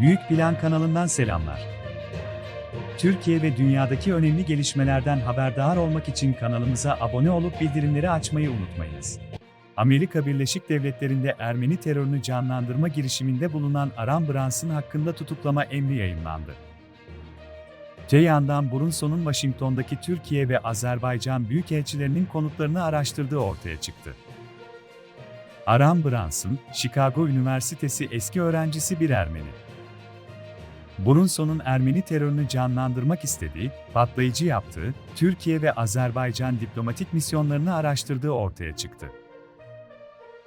Büyük Plan kanalından selamlar. Türkiye ve dünyadaki önemli gelişmelerden haberdar olmak için kanalımıza abone olup bildirimleri açmayı unutmayınız. Amerika Birleşik Devletleri'nde Ermeni terörünü canlandırma girişiminde bulunan Aram Brunson hakkında tutuklama emri yayınlandı. Te yandan Brunson'un Washington'daki Türkiye ve Azerbaycan büyükelçilerinin konutlarını araştırdığı ortaya çıktı. Aram Brunson, Chicago Üniversitesi eski öğrencisi bir Ermeni. Brunson'un Ermeni terörünü canlandırmak istediği, patlayıcı yaptığı, Türkiye ve Azerbaycan diplomatik misyonlarını araştırdığı ortaya çıktı.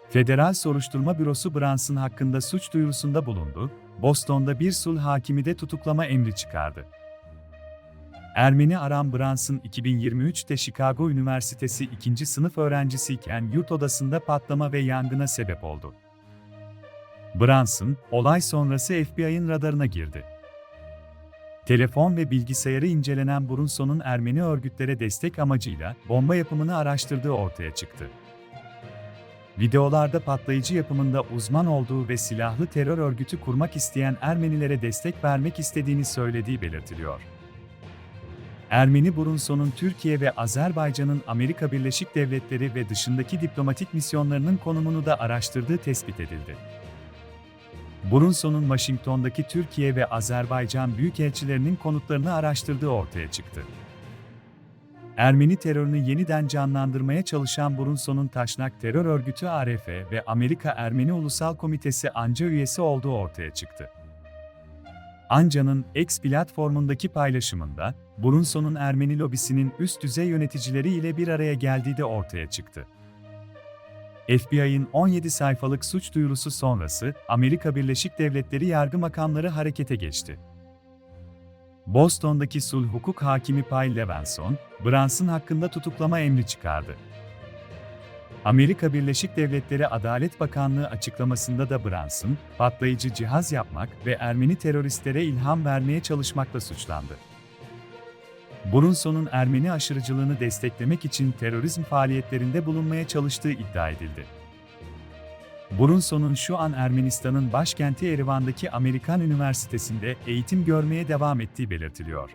Federal Soruşturma Bürosu Brunson hakkında suç duyurusunda bulundu, Boston'da bir sulh hakimi de tutuklama emri çıkardı. Ermeni Aram Brunson 2023'te Chicago Üniversitesi 2. sınıf öğrencisiyken yurt odasında patlama ve yangına sebep oldu. Brunson, olay sonrası FBI'ın radarına girdi. Telefon ve bilgisayarı incelenen Brunson'un Ermeni örgütlere destek amacıyla bomba yapımını araştırdığı ortaya çıktı. Videolarda patlayıcı yapımında uzman olduğu ve silahlı terör örgütü kurmak isteyen Ermenilere destek vermek istediğini söylediği belirtiliyor. Ermeni Brunson'un Türkiye ve Azerbaycan'ın Amerika Birleşik Devletleri ve dışındaki diplomatik misyonlarının konumunu da araştırdığı tespit edildi. Brunson'un Washington'daki Türkiye ve Azerbaycan büyükelçilerinin konutlarını araştırdığı ortaya çıktı. Ermeni terörünü yeniden canlandırmaya çalışan Brunson'un Taşnak Terör Örgütü ARF ve Amerika Ermeni Ulusal Komitesi ANCA üyesi olduğu ortaya çıktı. ANCA'nın X platformundaki paylaşımında, Brunson'un Ermeni lobisinin üst düzey yöneticileri ile bir araya geldiği de ortaya çıktı. FBI'ın 17 sayfalık suç duyurusu sonrası, Amerika Birleşik Devletleri yargı makamları harekete geçti. Boston'daki sulh hukuk hakimi Pay Levinson, Brunson hakkında tutuklama emri çıkardı. Amerika Birleşik Devletleri Adalet Bakanlığı açıklamasında da Brunson, patlayıcı cihaz yapmak ve Ermeni teröristlere ilham vermeye çalışmakla suçlandı. Brunson'un Ermeni aşırıcılığını desteklemek için terörizm faaliyetlerinde bulunmaya çalıştığı iddia edildi. Brunson'un şu an Ermenistan'ın başkenti Erivan'daki Amerikan Üniversitesi'nde eğitim görmeye devam ettiği belirtiliyor.